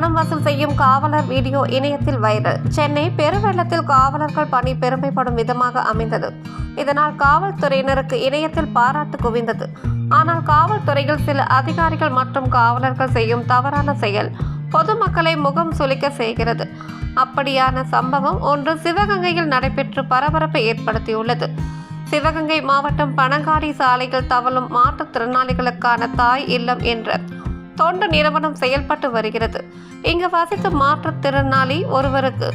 பணம் வசூல் செய்யும் காவலர் வீடியோ இணையத்தில் வைரல். சென்னை பெருவெள்ளத்தில் காவலர்கள் பணி பெருமைப்படும் விதமாக அமைந்தது. இதனால் காவல்துறையினருக்கு இணையத்தில் பாராட்டு குவிந்தது. ஆனால் காவல்துறையில் சில அதிகாரிகள் மற்றும் காவலர்கள் செய்யும் தவறான செயல் பொதுமக்களை முகம் சுளிக்க செய்கிறது. அப்படியான சம்பவம் ஒன்று சிவகங்கையில் நடைபெற்று பரபரப்பை ஏற்படுத்தியுள்ளது. சிவகங்கை மாவட்டம் பனங்காடி சாலையில் தவழும் மாற்றுத்திறனாளிகளுக்கான தாய் இல்லம் என்ற தொண்டு நிறுவனம் செயல்பட்டு வருகிறது. இங்கு வசிக்கும் மாற்றுத்திறனாளி ஒருவருக்கு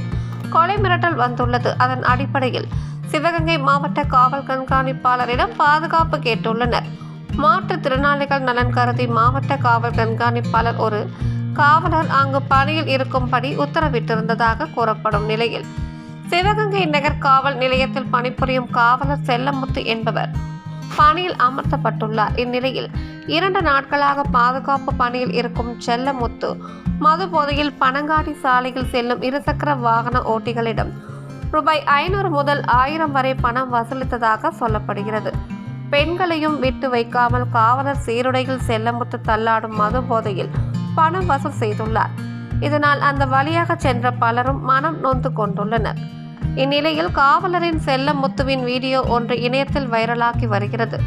கொலை மிரட்டல் வந்துள்ளது. அதன் அடிப்படையில் சிவகங்கை மாவட்ட காவல் கண்காணிப்பாளரிடம் பாதுகாப்பு கேட்டுள்ளனர். மாற்றுத்திறனாளிகள் நலன் கருதி மாவட்ட காவல் கண்காணிப்பாளர் ஒரு காவலர் அங்கு பணியில் இருக்கும்படி உத்தரவிட்டிருந்ததாக கூறப்படும் நிலையில் சிவகங்கை நகர் காவல் நிலையத்தில் பணிபுரியும் காவலர் செல்லமுத்து என்பவர் பணியில் அமர்த்தப்பட்டுள்ளார். இந்நிலையில் இரண்டு நாட்களாக பாதுகாப்பு பணியில் இருக்கும் செல்லமுத்து மது போதையில் பனங்காடி சாலையில் செல்லும் இருசக்கர வாகன ஓட்டிகளிடம் ரூபாய் ஐநூறு முதல் ஆயிரம் வரை பணம் வசூலித்ததாக சொல்லப்படுகிறது. பெண்களையும் விட்டு வைக்காமல் காவலர் சீருடையில் செல்லமுத்து தள்ளாடும் மது போதையில் பணம் வசூல் செய்துள்ளார். இதனால் அந்த வழியாக சென்ற பலரும் மனம் நொந்து கொண்டுள்ளனர். இந்நிலையில் காவலரின் செல்ல முத்துவின் வீடியோ ஒன்று இணையத்தில் வைரலாகி வருகிறது.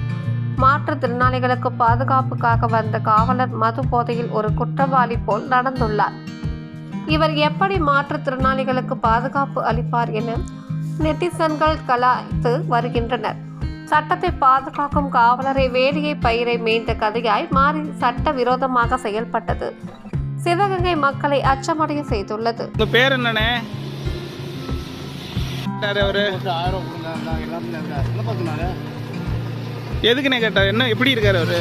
மாற்றுத்திறனாளிகளுக்கு பாதுகாப்புக்காக வந்த காவலர் மது போதையில் ஒரு குற்றவாளி போல் நடந்துள்ளார். இவர் எப்படி மாற்றுத்திறனாளிகளுக்கு பாதுகாப்பு அளிப்பார் என நெட்டிசன்கள் கலாய்த்து வருகின்றனர். சட்டத்தை பாதுகாக்கும் காவலரை வேலியை பயிரை மேய்ந்த கதையாய் மாறி சட்ட விரோதமாக செயல்பட்டது. சிவகங்கை மக்களை அச்சமடைய செய்துள்ளது. பேர் என்னண்ணே? அவரு? எதுக்குண்ணே கேட்டார்? என்ன எப்படி இருக்காரு அவரு?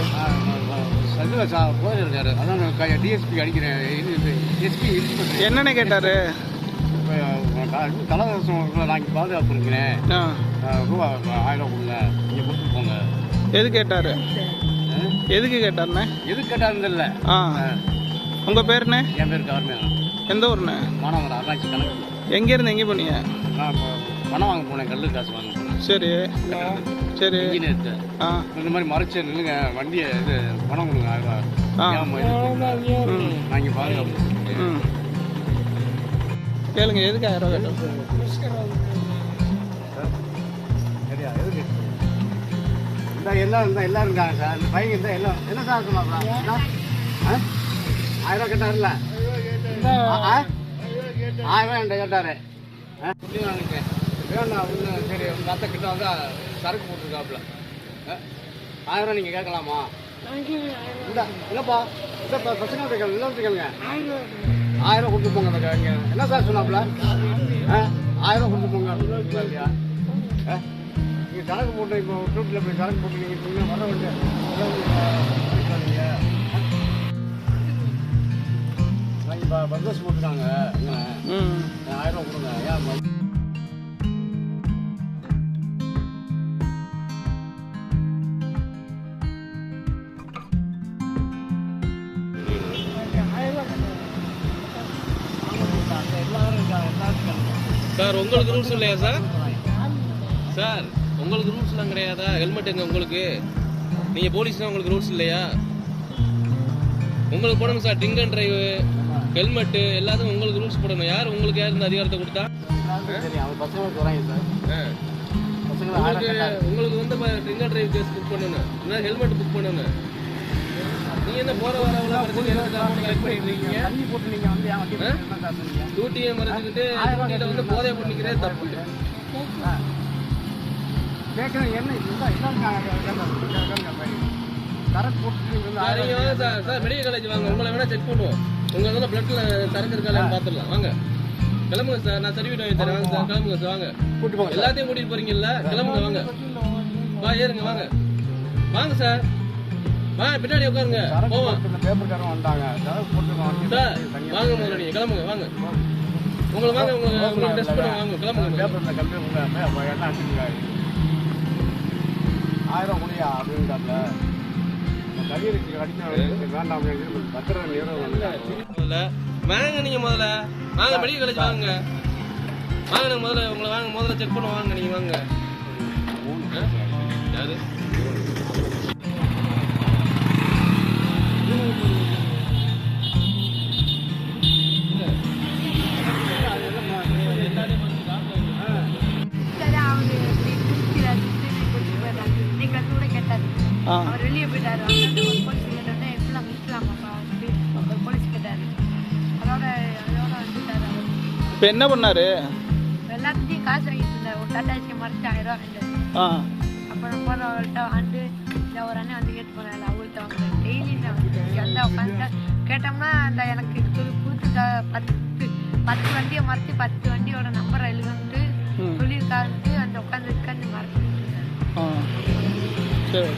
என்னண்ணே கேட்டாரு? தலைவரசம் நான் இங்கே பாதுகாப்பு இருக்கிறேன் ரூபா ஆயிரம் கொடுங்க. நீங்கள் கொடுத்துட்டு போங்க. எது கேட்டாரு? எதுக்கு கேட்டாருண்ணே? எது கேட்டாலும் இல்லை ஆ. உங்க பேருண்ணே? என் பேர் கவர்மெண்ட் எந்த ஊர்ண்ணே? மாணவர் அண்ணாச்சி கணக்கு எங்கேருந்து எங்கே போனீங்க? நான் பணம் வாங்க போனேன். கல்லு காசு வாங்க. போனேன் சரி சரி. ஆ. இந்த மாதிரி மறைச்சு நில்லுங்க வண்டியை இது பணம் கொடுங்க ஆயிரம்? நான் இங்கே ம். கேளுங்க எதுக்கு ஆயிரம் ரூபா கேட்டோம் சரியா எதுக்கு? இந்த எல்லாம் இந்த எல்லாரும் இருக்காங்க சார். இந்த பையன் இந்த எல்லாம் என்ன சார் சொன்னாங்க ஆயிரம் ரூபா கேட்டார்ல? ஆயிரம் ரூபா என்கிட்ட கேட்டாரு. வேண்டாம் சரி உங்கள் அத்தை கிட்ட வந்து சரக்கு போட்டிருக்காப்புல? ஆயிரம் ரூபா நீங்கள் கேட்கலாமா? இந்த இல்லைப்பா இல்லைப்பா பசங்க கேட்கல இல்லை கேளுங்க. ஆயிரம் கொடுத்து போங்க அந்த. என்ன சார் சொன்னாப்புல? ஆ ஆயிரம் கொடுத்து போங்க. இல்லையா ஆ நீங்கள் கணக்கு போட்டு இப்போ டூட்டில் போய் கணக்கு போட்டு நீங்கள் சொன்னீங்க வர வேண்டிய இப்போ பந்தோஸ் போட்டுருக்காங்க ஆயிரம் ரூபா கொடுங்க. ஏன் சார் உங்களுக்கு ரூல்ஸ் இல்லையா சார்? சார் உங்களுக்கு ரூல்ஸ்லாம் கிடையாதா? ஹெல்மெட் எங்க உங்களுக்கு? நீங்க போலீஸ்னா உங்களுக்கு ரூல்ஸ் இல்லையா? உங்களுக்கு போடணும் sir drink and drive helmet எல்லாத்துக்கும் உங்களுக்கு ரூல்ஸ் போடணும். யார் உங்களுக்கு யார் இந்த அதிகாரத்தை கொடுத்தா? ஆ. உங்களுக்கு உங்களுக்கு வந்து drink and drive case book பண்ணணும். ஹெல்மெட் புக் பண்ணணும். என்ன போற வரவங்களா கலெக்ட் பண்ணிட்டு இருக்கீங்க தண்ணி போட்டு வந்து மறைச்சிக்கிட்டு வந்து போதை பண்ணிக்கிறதே தப்பு. கேட்குறேன் என்ன கரெக்ட் போட்டு சார், மெடிக்கல் காலேஜ் வாங்க. உங்களை வேணா செக் பண்ணுவோம். உங்க இதில் பிளட்ல சரக்கு இருக்கான்னு பார்த்துடலாம். வாங்க. கிளம்புங்க சார். நான் சர்டிஃபிகேட் வாங்கி தரேன். வாங்க சார். கிளம்புங்க சார். வாங்க. கூட்டு போங்க சார். எல்லாத்தையும் கூட்டிட்டு போறீங்கல்ல? கிளம்புங்க வாங்க. வா ஏறுங்க வாங்க. வாங்க சார். பின்னாடி உட்காருங்க. போவோம். பேப்பர்காரன் வந்தாங்க. வாங்க முதல்ல கிளம்புங்க வாங்க. உங்களை வாங்க உங்களை உங்களுக்கு டெஸ்ட் பண்ண வாங்க கிளம்புங்க. பேப்பரில் கம்பி உள்ள என்ன அடிச்சுங்க ஆயிரம் நிறுவனம் முதல்ல. வாங்க நீங்க முதல்ல. வாங்க மெடிக்கல் காலேஜ் வாங்க. வாங்க முதல்ல உங்களை வாங்க முதல்ல செக் பண்ண வாங்க நீங்க வாங்க. வெளியே போயிட்டாரு போலீஸ் கேட்டோடனே இப்படிலாம் விட்டுலாமாப்பா அப்படி போலீஸ் கேட்டாரு அதோட அதோட வந்துட்டாரு இப்போ என்ன பண்ணாரு? எல்லாத்தையும் காசு வாங்கிட்டு இருந்தார். ஒரு தட்டாச்சி மறைச்சு ஆயிரம் ரூபா அப்புறம் போகிற அவர்கிட்ட வந்து ஒரு அண்ணன் வந்து கேட்டு போனாங்க அவங்கள்ட்ட வாங்க டெய்லி நான் வந்து உட்காந்து கேட்டோம்னா அந்த எனக்கு பத்து பத்து வண்டியை மறைச்சி பத்து வண்டியோட நம்பரை எழுதுன்ட்டு. சொல்லியிருக்காருன்ட்டு அந்த உட்காந்து உட்காந்து ஆ. சரி.